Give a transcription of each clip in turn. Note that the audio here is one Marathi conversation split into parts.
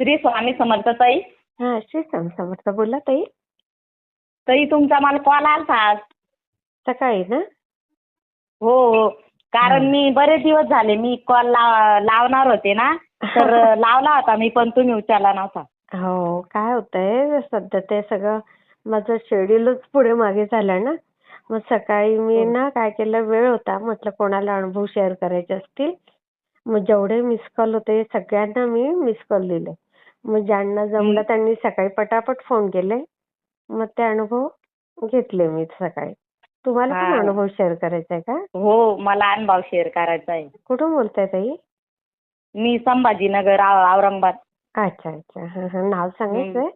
श्री स्वामी समर्थ ताई. हा श्री स्वामी समर्थ बोला ताई. ताई तुमचा मला कॉल आलता आज. सकाळी ना? हो हो. कारण मी बरेच दिवस झाले मी कॉल लावणार होते ना. तर लावला होता मी पण तुम्ही उचलला नव्हता. हो काय होतंय? सध्या ते सगळं माझं शेड्यूलच पुढे मागे झालं ना. मग सकाळी मी हो. ना काय केलं वेळ होता. म्हटलं कोणाला अनुभव शेअर करायचे असतील. मग जेवढे मिस कॉल होते सगळ्यांना मी मिस कॉल दिले. मग ज्यांना जमलं. त्यांनी सकाळी पटापट फोन केले. मग ते अनुभव घेतले मी सकाळी. तुम्हाला पण. अनुभव शेअर करायचा आहे का? हो मला अनुभव शेअर करायचा आहे कुठून बोलताय ताई? मी संभाजीनगर औ- औरंगाबाद. अच्छा अच्छा. हा हा. नाव सांगायचंय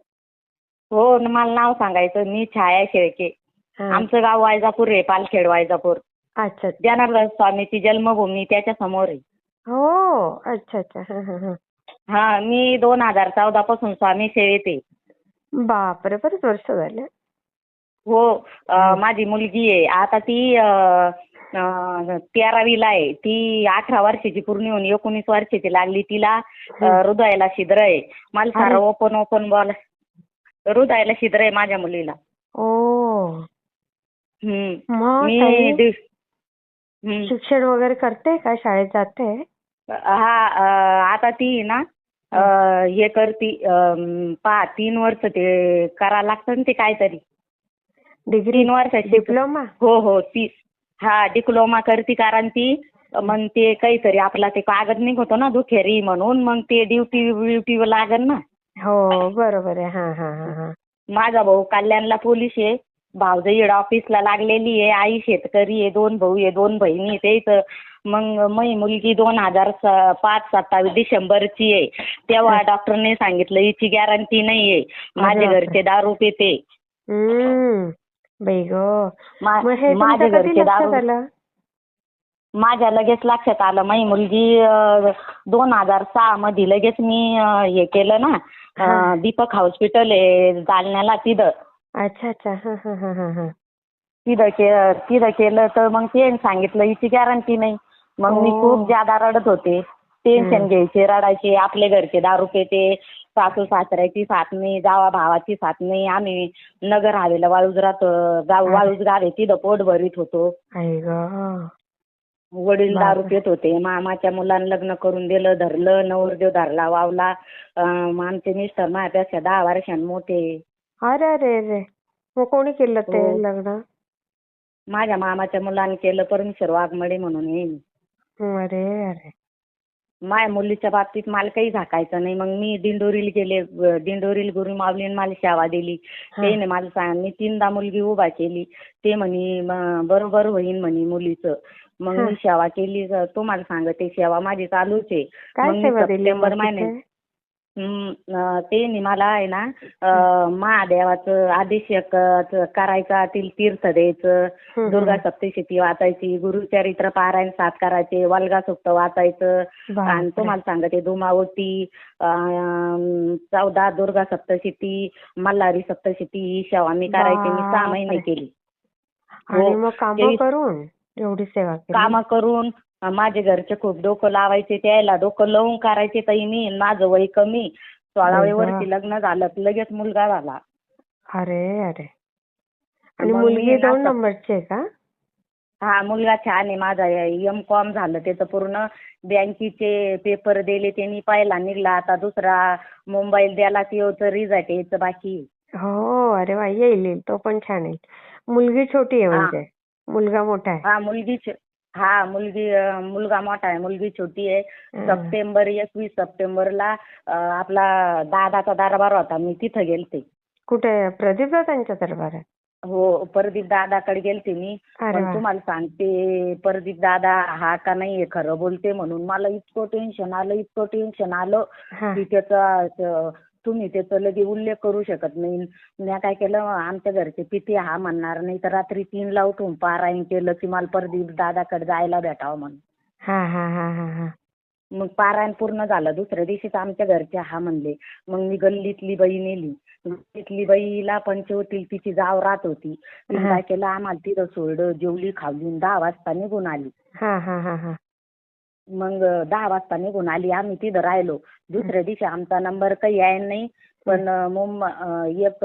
हो न मला नाव सांगायचं. मी छाया शेळके. हा. आमचं गाव वायजापूर आहे पालखेड वायजापूर. अच्छा अच्छा. जनार्दन स्वामीची जन्मभूमी त्याच्यासमोर आहे. हो अच्छा अच्छा. हा हा हा. हा मी दोन हजार चौदा पासून स्वामी सेवेत आहे. बापरे बरेच वर्ष झाले. हो अं, माझी मुलगी आहे. आता ती अं, अं, तेरावीला आहे. ती अठरा वर्षाची पूर्ण होऊन एकोणीस वर्षाची लागली. तिला अं, हृदयाला छिद्र आहे. मला सारं अरे. Open open ball. हृदयाला छिद्र आहे माझ्या मुलीला. ओ. हम्म. मग मी ताई, दिव- हम्म. शिक्षण वगैरे करते का? शाळेत जाते? हा अं, आता ती ना हे करती पहा तीन वर्ष ते करा लागतं ना ते काहीतरी. डिग्री तीन वर्षाची. डिप्लोमा हो हो ती हा डिप्लोमा करती कारण ती मग ते काहीतरी आपला ते कागद निघतो ना दुखेरी म्हणून मग ते ड्युटी ब्युटी लागेल ना. हो बरोबर आहे. हा हा हा हा. माझा भाऊ कल्याणला पोलीस आहे. भाऊजाई इकडं ऑफिसला लागलेली आहे. आई शेतकरी आहे. दोन भाऊ आहे. दोन बहिणी आहे. तेच मग मी मुलगी दोन हजार स- पाच सत्तावीस डिसेंबरची आहे. तेव्हा डॉक्टरने सांगितलं हिची गॅरंटी नाही आहे माझे. घरचे दारू पिते. हम्म. बाई गं. मा- मग हे माझ्या तुमच्या कधी घरचे लक्षात दारू आलं? माझ्या लगेच लक्षात आलं. माझी मुलगी दोन हजार सहा मध्ये लगेच मी अं, हे केलं ना. हा. अं, दीपक हॉस्पिटल आहे जालन्याला तिथं. अच्छा अच्छा. हा हा हा हा हा. तिथं के तिथं केलं तर मग ते सांगितलं हिची गॅरंटी नाही. मग मी ओ. खूप ज्यादा रडत होते टेन्शन. घ्यायचे रडायचे आपले घरचे दारू पेते सासू सासऱ्याची साथ नाही जावा भावाची साथ नाही आम्ही नगर हवेला वाळूज राहतो गाव अरे. वाळूज गाव आहे तिथं पोट भरीत होतो आई गं. वडील दारू. पित होते मामाच्या मुलानं लग्न करून दिलं धरलं नवरदेव धरला वावला अं, आमचे मिस्टर माझ्यापेक्षा दहा वर्षांनी मोठे अरे मग कोणी केलं ते हो. लग्न माझ्या मामाच्या मुलाने केलं परमेश्वर वाघमडे म्हणून हे अरे अरे. माझ्या मुलीच्या बाबतीत मला काही झाकायचं नाही. मग मी दिंडोरीला गेले दिंडोरीला गुरु माऊलीने मला सेवा दिली. हा. ते मला सांग मी तीनदा मुलगी उभा केली. ते म्हणे "म- बरोबर होईन म्हणे मुलीचं. मग. मी सेवा केली. तुम्हाला सांगते सेवा माझी चालूच आहे. मग सप्टेंबर महिन्यात ते नी मला आहे ना महादेवाचं अभिषेक करायचा ती- तीर्थ द्यायचं दुर्गा. सप्तशती वाचायची गुरुचरित्र पारायण सात करायचे वल्गा सुक्त वाचायचं आणि. तुम्हाला सांगते धुमावती चौदा दुर्गा सप्तशती मल्हारी सप्तशती ही सेवा मी करायची मी सहा महिने. केली आणि हो. मग काम करून एवढी सेवा काम करून माझे घरचे खूप डोकं लावायचे त्याला डोकं लावून करायचे ताई मी माझं वय कमी सोळाव्या बाबा. वर्षी लग्न झालं लगेच मुलगा झाला अरे अरे आणि मग मुलगी मी दोन नंबरची आहे का हा मुलगा छान आहे माझा एम कॉम झालं त्याचं पूर्ण बँकेचे पेपर दिले त्यांनी पहिला निघला आता दुसरा मुंबईला द्यायला तो रिझल्ट यायचं बाकी आहे. हो अरे वा येईल येईल तो पण छान येईल मुलगी छोटी आहे हा. म्हणजे मुलगा मोठा आहे हा मुलगी छ- हा मुलगी मुलगा मोठा आहे मुलगी छोटी आहे. सप्टेंबर एकवीस सप्टेंबरला आपला दादाचा दरबार होता. मी तिथं गेलते. कुठे? प्रदीप त्यांच्या दरबारात? हो परदीप दादाकडे गेलते मी. पण तुम्हाला सांगते परदीप दादा हा का नाहीये खरं बोलते म्हणून. मला इतकं टेन्शन आलं इतकं टेन्शन आलं की त्याचा तुम्ही त्याचा लगे उल्लेख करू शकत नाही. मी काय केलं आमच्या घरचे पिते हा म्हणणार नाही तर रात्री तीनला उठून पारायण केलं की मला परदीप दादाकडे जायला भेटावं म्हणून. हा हा हा हा हा. मग पारायण पूर्ण झालं दुसऱ्या दिवशीच आमच्या घरचे हा म्हणले. मग मी गल्लीतली बाई नेली. गल्लीतली बाईला पंचवटील तिची जाव राहत होती. तिने. काय केलं आम्हाला तिथं सोडलं जेवली खावली दहा वाजता निघून आली. हा हा हा हा. मग दहा वाजता निघून आली. आम्ही तिथं राहिलो. दुसऱ्या दिवशी आमचा नंबर काही यायला नाही. पण एक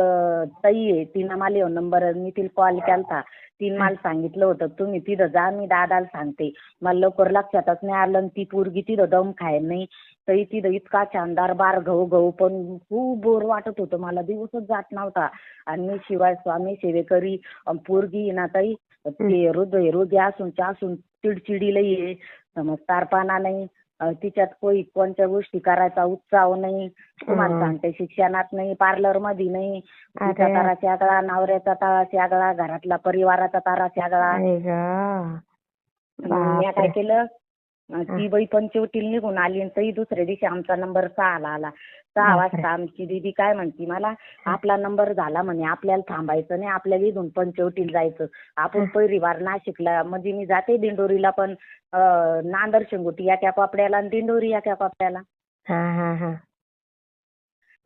ताई आहे. तिनं मला येऊन नंबर मी तिला कॉल केलता. तिनं मला सांगितलं होतं तुम्ही तिथं जा मी दादाला सांगते. मला लवकर लक्षातच नाही आलं आणि ती पोरगी तिथं दम खायला नाही. तरी तिथं इतका शानदार बार गहू गहू पण खूप बोर वाटत होतं. मला दिवसच जात नव्हता. आणि मी शिवाय स्वामी सेवेकरी अन् पोरगी ना ताई ते हृदय हृदय असून असून चिडचिडी लई आहे. समजदारपणा नाही. अं, तिच्यात कोई कोणत्या गोष्टी करायचा उत्साह नाही. तुम्हाला. सांगते शिक्षणात नाही पार्लरमध्ये नाही. तिचा अरे. तारा शागळा नवऱ्याचा तारा शागळा घरातला परिवाराचा तारा गं. मग मी काय बापरे. केलं? ती बाई पंचवटीला निघून आली आणि तरी दुसऱ्या दिवशी आमचा नंबर सहाला आला. सहा. वाजता आमची दीदी काय म्हणती मला आपला नंबर झाला म्हणे आपल्याला थांबायचं नाही आपल्याला इथून पंचवटीला जायचं. आपण परिवार नाशिकला म्हणजे मी जाते दिंडोरीला पण नांदर शेंगोटी या त्या पापड्याला आणि दिंडोरी या त्या पापड्याला.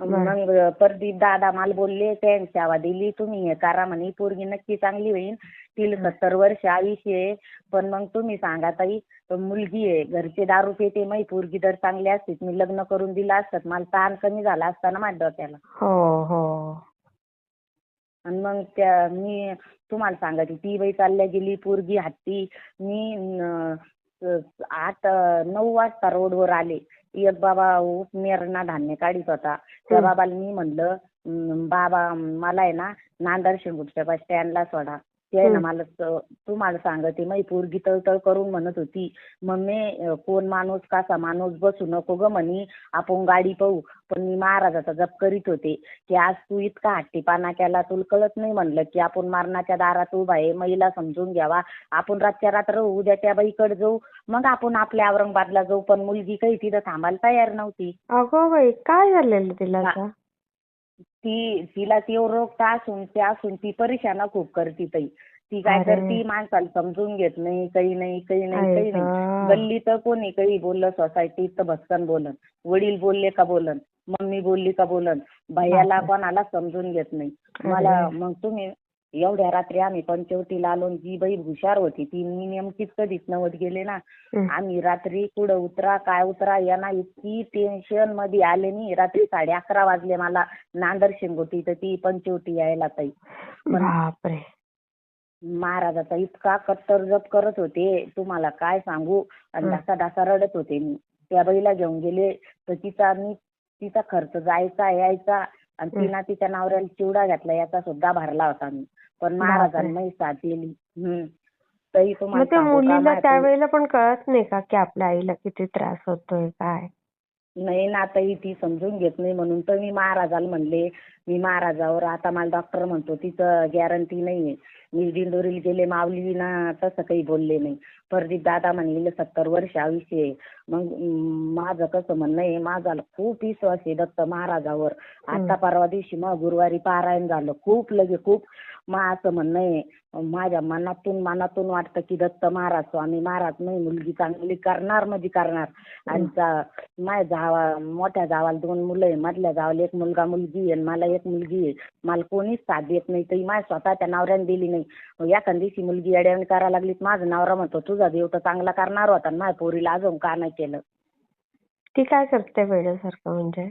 मग प्रदीप दादा मला बोलले त्यांनी सेवा दिली तुम्ही हे करा म्हणे. पोरगी नक्की चांगली होईल तिला सत्तर वर्ष आयुष्य आहे. पण मग तुम्ही सांगा ताई मुलगी आहे. घरचे दारू पेते. माही पोरगी तर चांगली असते मी लग्न करून दिलं असतं. मला ताण कमी झाला असता ना माझ्या डोक्याला. हो हो. आणि मग त्या मी तुम्हाला सांगायची ती बाई चालल्या गेली पोरगी हत्ती मी आठ नऊ वाजता रोडवर आले. एक बाबा उपनेरणा धान्य काढीत होता त्या. बाबाला मी म्हणलं "अं, बाबा मला आहे ना नांदर शेंगुटच्या बस स्टँडला सोडा ते आहे ना हं. मला स- तुम्हाला सांगते माझी पोरगी तळतळ करून म्हणत होती मम्मी कोण माणूस कसा माणूस बसू नको ग म्हणी आपण गाडी पाहू पण मी महाराजाचा जप करीत होते की आज तू इतका हट्टीपणा केला तुला कळत नाही म्हणलं की आपण मरणाच्या दारात उभा आहे महिला समजून घ्यावा आपण रातच्या रात्र उद्या त्या बाईकडे जाऊ मग आपण आपल्या औरंगाबादला जाऊ पण मुलगी काही तिथं थांबायला तयार नव्हती अगो बाई काय झालेलं तिला हा. आता? ती तिला ती रोग का असून ते असून ती परेशाना खूप करती ताई ती काय अरे. करती माणसाला समजून घेत नाही काही नाही काही नाही काही नाही. गल्ली तर कोणी काही बोललं सोसायटीत तर भस्कन बोलन वडील बोलले का बोलन मम्मी बोलली का बोलन भैयाला बापरे. कोणाला समजून घेत नाही अरे. मला मग तुम्ही एवढ्या रात्री आम्ही पंचवटीला आलो जी बाई हुशार होती ती मी नेमकीच कधीच नवत गेले ना. आम्ही रात्री कुठं उतरा काय उतरा यांना इतकी टेन्शनमध्ये आले नाही रात्री साडे अकरा वाजले मला. नांदर शेंगोटी तर ती पंचवटी यायला ताई. पण महाराजाचा इतका कट्टर जप करत होते. तुम्हाला काय सांगू? आणि. ढासा ढासा रडत होते मी. त्या बाईला घेऊन गेले. तर तिचा मी तिचा खर्च जायचा यायचा. आणि. तिनं तिच्या नवऱ्याला चिवडा घातला याचा सुद्धा भरला होता. मी पण महाराजांनी साथ दिली हम्म. तरी मग मुलीला त्यावेळेला पण कळत नाही का की आपल्या आईला किती त्रास होतोय काय? नाही ना ताई ती समजून घेत नाही म्हणून तर मी महाराजाला म्हणले मी महाराजावर आता मला डॉक्टर म्हणतो तिचं गॅरंटी नाहीये. मी दिंडोरीला गेले माऊली ना तसं काही बोलले नाही. प्रदीप दादा म्हणले सत्तर वर्ष आयुष्य आहे. मग माझं कसं म्हणणं आहे माझा खूप विश्वास आहे दत्त महाराजावर. आता परवा दिवशी मग गुरुवारी पारायण झालं. खूप लगे खूप मग असं म्हणणं आहे. माझ्या मनातून मनातून वाटतं की दत्त महाराज स्वामी महाराज नाही मुलगी चांगली करणार म्हणजे करणार. आणि माझ्या जावा मोठ्या जावाला दोन मुलं आहे. मधल्या जावाला एक मुलगा मुलगी आहे आणि मला एक मुलगी आहे. मला कोणीच साथ देत नाही. तरी माझ्या स्वतःच्या नवऱ्याने दिली नाही. मग एखाद्या दिवशी मुलगी येड्यावणी करायला लागली तर माझा नवरा म्हणतो तुझा देव तर चांगला करणार होता माझ्या पोरीला अजून का नाही केलं. ती काय करते वेड्यासारखं म्हणजे?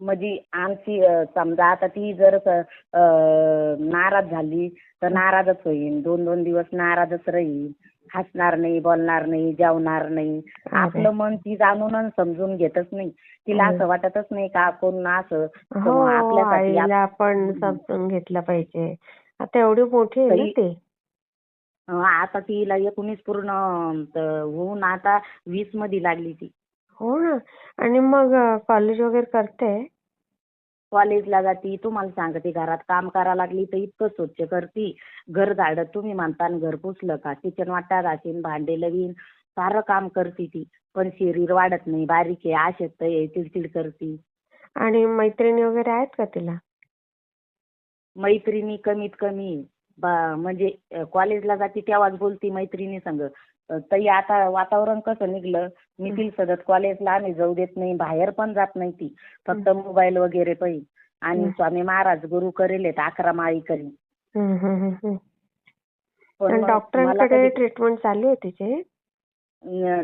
म्हणजे आमची अं, समजा आता ती जर स- अं, नाराज झाली तर नाराजच होईल दोन दोन दिवस नाराजच राहील. हसणार नाही बोलणार नाही जेवणार नाही. आपलं मन ती जाणून आणि समजून घेतच नाही. तिला. असं वाटतच नाही का कोण असं हो आपल्यासाठी आप- आईला आपण समजून घेतलं पाहिजे. आता एवढी मोठी आहे ना ती. अं, आता तिला एकोणीस पूर्ण अं, त- होऊन आता वीसमध्ये लागली ती. हो ना. आणि मग कॉलेज वगैरे करते? कॉलेजला जाती. तुम्हाला सांगते घरात काम करायला लागली तर इतकं स्वच्छ करती. घर झाडत तुम्ही म्हणता न घर पुसलं का? किचन वाटा घासीन भांडे लवीन सारं काम करती ती. पण शरीर वाढत नाही. बारीक आहे आशक्त आहे चिडचिड करती. आणि मैत्रिणी वगैरे आहेत का तिला? मैत्रिणी कमीत कमी बा- म्हणजे कॉलेजला जाती तेव्हाच बोलती मैत्रिणी संग. ताई आता वातावरण कसं निघलं? मी ती सतत कॉलेजला आम्ही जाऊ देत नाही बाहेर पण जात नाही ती. फक्त मोबाईल वगैरे पाहिजे आणि. स्वामी महाराज गुरु करेल आहेत, अकरा माळी. पण मला डॉक्टरांकडे ट्रीटमेंट चालू आहे तिची?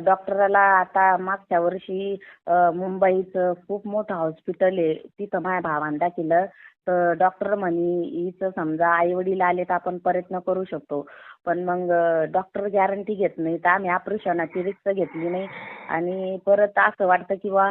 डॉक्टराला आता मागच्या वर्षी मुंबईच मुंबईचं खूप मोठं हॉस्पिटल आहे तिथं माझ्या भावानं दाखिलं तर डॉक्टर म्हणे हिचं समजा आई वडील आले तर आपण प्रयत्न करू शकतो. पण मग डॉक्टर गॅरंटी घेत नाही तर आम्ही ऑपरेशनाची रिस्क घेतली नाही. आणि परत असं वाटतं की बा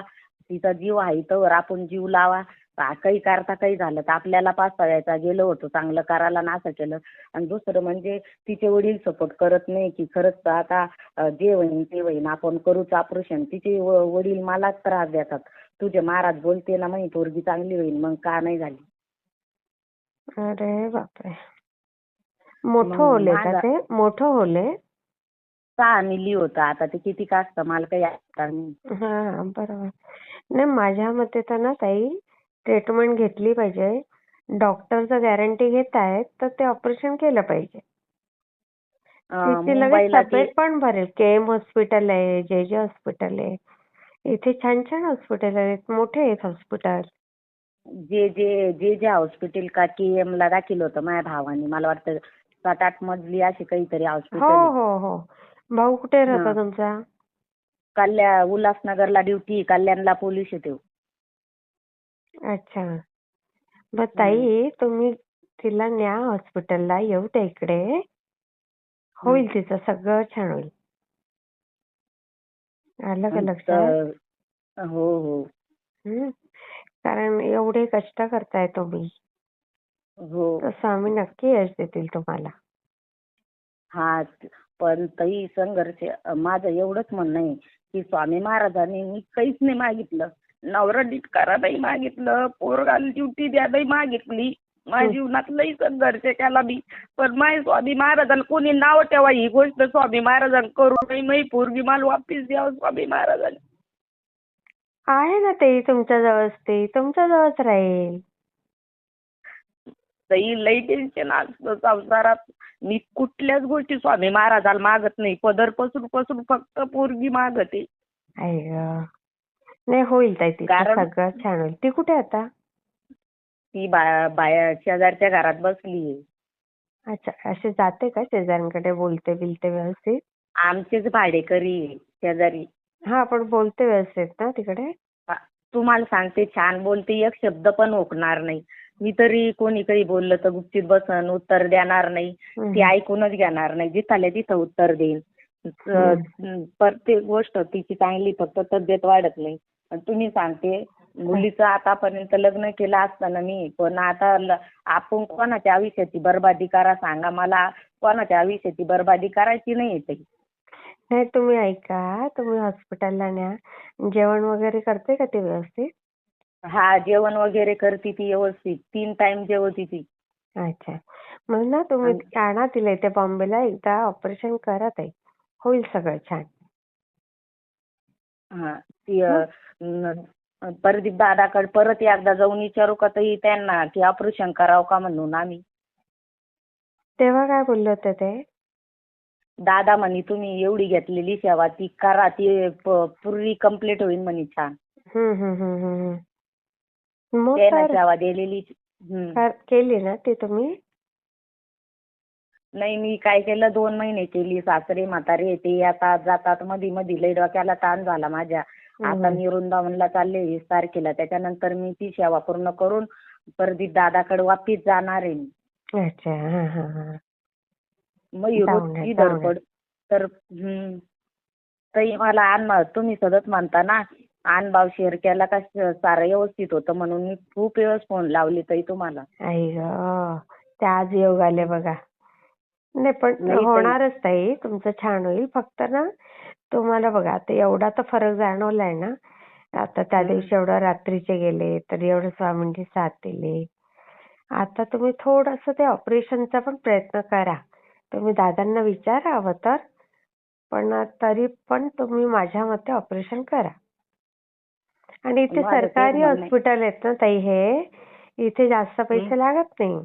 तिचा जीव आहे तर आपण जीव लावा. काही करता काही झालं तर आपल्याला पाचसाव्याचा गेलो होतो चांगलं करायला ना असं केलं. आणि दुसरं म्हणजे तिचे वडील सपोर्ट करत नाही की खरंच आता जे होईन ते होईन आपण करूच ऑपरेशन तिचे व- वडील मलाच त्रास देतात. तुझे महाराज बोलते ना म्हणे पोरगी चांगली होईल मग का नाही झाली? अरे बापरे. मोठं होले का ते? मोठं होले? सहा मिली होतं आता ते किती का असतं? मला काही नाही. हा बरोबर. नाही माझ्या मते तर ना ताई ट्रीटमेंट घेतली पाहिजे. डॉक्टर जर गॅरंटी घेत आहेत तर ते ऑपरेशन केलं पाहिजे. तिची लगेच तब्येत पण भरेल के एम हॉस्पिटल आहे जे जे हॉस्पिटल आहे. इथे छान छान हॉस्पिटल आहेत मोठे आहेत हॉस्पिटल जे जे जे जे हॉस्पिटल का के एम ला दाखल होतं माझ्या भावाने. मला वाटतं सात आठ मजली अशी काहीतरी हॉस्पिटल हो. हो हो. भाऊ कुठे राहतो. तुमचा? कल्याण उल्हासनगरला ड्युटी कल्याणला पोलीस येते. अच्छा. मग ताई तुम्ही तिला न्या हॉस्पिटलला येऊ द्या इकडे. होईल तिचं सगळं छान होईल. आलं का लक्षात? तर- हो. हो. कारण एवढे कष्ट करताय तुम्ही. हो. तर स्वामी नक्की यश देतील तुम्हाला. हा पण ताई संघर्ष माझं एवढंच म्हणणं आहे की स्वामी महाराजांनी मी काहीच नाही मागितलं. नवरा नीट करा नाही मागितलं पोरगाला ड्युटी द्या नाही मागितली. माझ्या जीवनात लई संघर्ष केला मी. पण माय स्वामी महाराजांना कोणी नाव ठेवा ही गोष्ट स्वामी महाराजांना करू नाही मी पोरगी मला वापिस द्यावं स्वामी महाराजांनी. आहे ना ते तुमच्या जवळच ते. तुमच्या जवळच राहील. ताई लई टेन्शन असतं संसारात. मी कुठल्याच गोष्टी स्वामी महाराजाला मागत नाही. पदर पसून पसून फक्त पोरगी मागते. गं. नाही होईल ताई तिचं कारण- सगळं छान होईल. ती कुठे आता? ती बा बाया शेजारच्या घरात बसली. अच्छा अशी जाते का शेजाऱ्यांकडे? बोलते बिलते व्यवस्थित? आमचेच भाडेकरी आहे, शेजारी. हा पण बोलते व्यवस्थित ना तिकडे? तुम्हाला सांगते छान बोलते एक शब्द पण ओकणार नाही. मी तरी कोणी काही बोललं तर गुपचीत बसन उत्तर देणार नाही. हम्म. ती ऐकूनच घेणार नाही. जिथाल्या तिथं उत्तर देईन. प्रत्येक गोष्ट तिची चांगली फक्त तब्येत वाढत नाही. आणि तुम्ही सांगते मुलीचं आतापर्यंत लग्न केलं असताना मी पण आता ल- आपण कोणाच्या आयुष्याची बरबादी करा सांगा मला. कोणाच्या आयुष्याची बरबादी करायची नाही ताई नाही तुम्ही ऐका तुम्ही हॉस्पिटलला न्या. जेवण वगैरे करते का ती व्यवस्थित? हा जेवण वगैरे करते ती व्यवस्थित. तीन टाइम जेवते ती. अच्छा. मग ना तुम्ही आणा तिला इथे बॉम्बेला एकदा ऑपरेशन करा ताई. होईल सगळं छान. हा ती अं, न- प्रदीप दादाकडे परत एकदा जाऊन विचारू का ताई त्यांना की ऑपरेशन करावं का म्हणून आम्ही. तेव्हा काय बोलले होते ते? दादा म्हणे तुम्ही एवढी घेतलेली सेवा ती करा ती प- पूर्वी कंप्लीट होईल म्हणे छान. हम्म हम्म हम्म हम्म हम्म. मग त्यानं कर सेवा दिलेली हम्म. केली ना ती तुम्ही? नाही मी काय केलं? दोन महिने केली. सासरे म्हातारे येते. येतात जातात मधी मधी. लई डोक्याला ताण झाला माझ्या. आता मी वृंदावनला चालले वीस तारखेला. त्याच्यानंतर मी ती सेवा पूर्ण करून प्रदीप दादाकडे वापिस जाणार आहे मी. अच्छा. हा हा हा. मग ही. धडपड. तर हम्म. ताई मला आण तुम्ही सतत म्हणता ना आण भाव शेअर केला का? सारं व्यवस्थित होतं म्हणून मी खूप वेळेस फोन लावले ताई तुम्हाला. आई ग. ते आज योग आले बघा. नाही पण. होणारच ताई तुमचं छान होईल. फक्त ना तुम्हाला बघा आता एवढा तर फरक जाणवलाय ना. आता त्या. दिवशी एवढं रात्रीचे गेले तर एवढं स्वामींची साथ दिली. आता तुम्ही थोडस ते ऑपरेशनचा पण प्रयत्न करा. तुम्ही दादांना विचारा हवं तर. पण तरी पण तुम्ही माझ्या मते ऑपरेशन करा. आणि इथे सरकारी. हॉस्पिटल आहेत ना ताई हे इथे जास्त पैसे लागत नाही.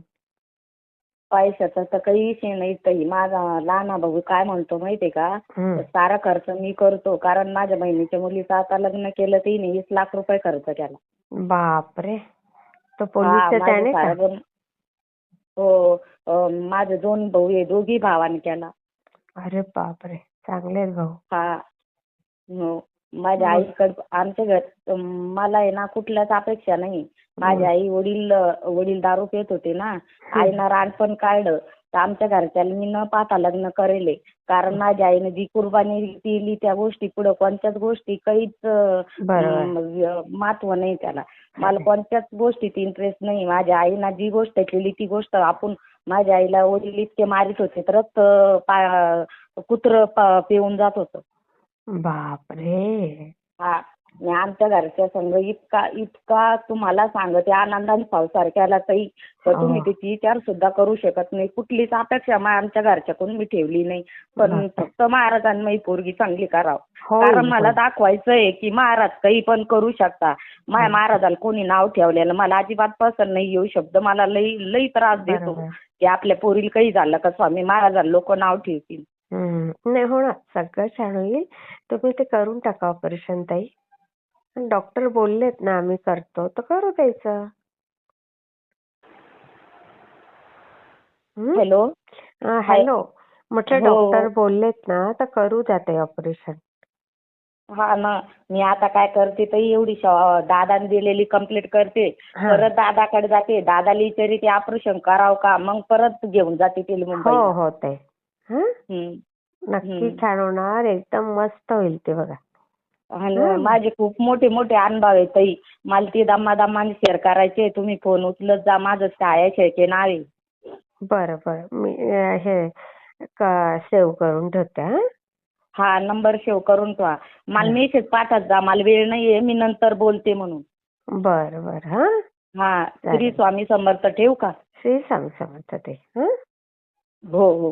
पैशाचा तर काही विषय नाही ताई. माझा लहाना भाऊ काय म्हणतो माहितीये का? हम्म. सारा खर्च मी करतो. कारण माझ्या बहिणीच्या मुलीचं आता लग्न केलं तिने वीस लाख रुपये खर्च केला. बापरे. तो हा, माझं त्याने का? सारं पण- हो अं, माझे दोन भाऊ आहे दोघी भावाने केला. अरे बापरे. चांगले आहेत भाऊ. हा हो. माझ्या मग? आईकडं आमच्या घर मला आहे ना कुठल्याच अपेक्षा नाही. माझे आई वडील वडील दारू पित होते ना. आईनं रानपण काढलं. तर आमच्या घरच्याला मी न पाहता लग्न करेले. कारण माझ्या आईने जी कुर्बानी दिली त्या गोष्टी पुढे कोणत्याच गोष्टी काहीच महत्त्व नाही त्याला. मला कोणत्याच गोष्टीत इंटरेस्ट नाही. माझ्या आईनं जी गोष्ट केली ती गोष्ट आपण माझ्या आईला वडील इतके मारित होते तर रक्त पा- कुत्रं पा- पिऊन जात होतं. बापरे! हा. आणि आमच्या घरच्या संग इतका इतका तुम्हाला सांगते आनंदाने केला ताई तर तुम्ही हो. त्याची विचार सुद्धा करू शकत नाही. कुठलीच अपेक्षा मा- आमच्या घरच्याकडून मी ठेवली नाही. पण. फक्त महाराजांनी माझी पोरगी चांगली करावं. होईल, कारण मला होईल. दाखवायचंय की महाराज काही पण करू शकता. माझ्या महाराजाला कोणी नाव ठेवलेलं मला अजिबात पसंत नाही. येऊ शब्द मला लई लई त्रास देतो. बरोबर. की आपल्या पोरीला काही झालं का स्वामी? महाराजाला लोक नाव ठेवतील. हम्म. नाही होणार सगळं छान होईल. तुम्ही ते करून टाका ऑपरेशन ताई. डॉक्टर बोललेत ना आम्ही करतो. तर करू द्यायचं हम्म? हॅलो? हा, हॅलो. म्हटलं हो. डॉक्टर बोललेत ना तर करू द्या ते ऑपरेशन हा ना. मी आता काय करते तर एवढी श- दादाने दिलेली कंप्लीट करते. हा. परत दादाकडे जाते. दादाला विचारी ते ऑपरेशन करावं का? मग परत घेऊन जाते तिला हो मुंबई हो ते. हं? नक्की हम्म. छान होणार एकदम मस्त होईल ते बघा. आणि. माझे खूप मोठे मोठे अनुभव आहे ताई मला ते दमा दमाने शेअर करायचे तुम्ही फोन उचलत जा माझं छाया शेळके नाव आहे बरं बरं मी अं, हे सेव्ह करून ठेवते हं? हा नंबर सेव्ह करून ठेवा मला. मेसेज पाठवत जा मला वेळ नाहीये मी नंतर बोलते म्हणून बरं बरं हा हा चालेल. श्री स्वामी समर्थ ठेवू का श्री स्वामी समर्थ ते हं? हो हो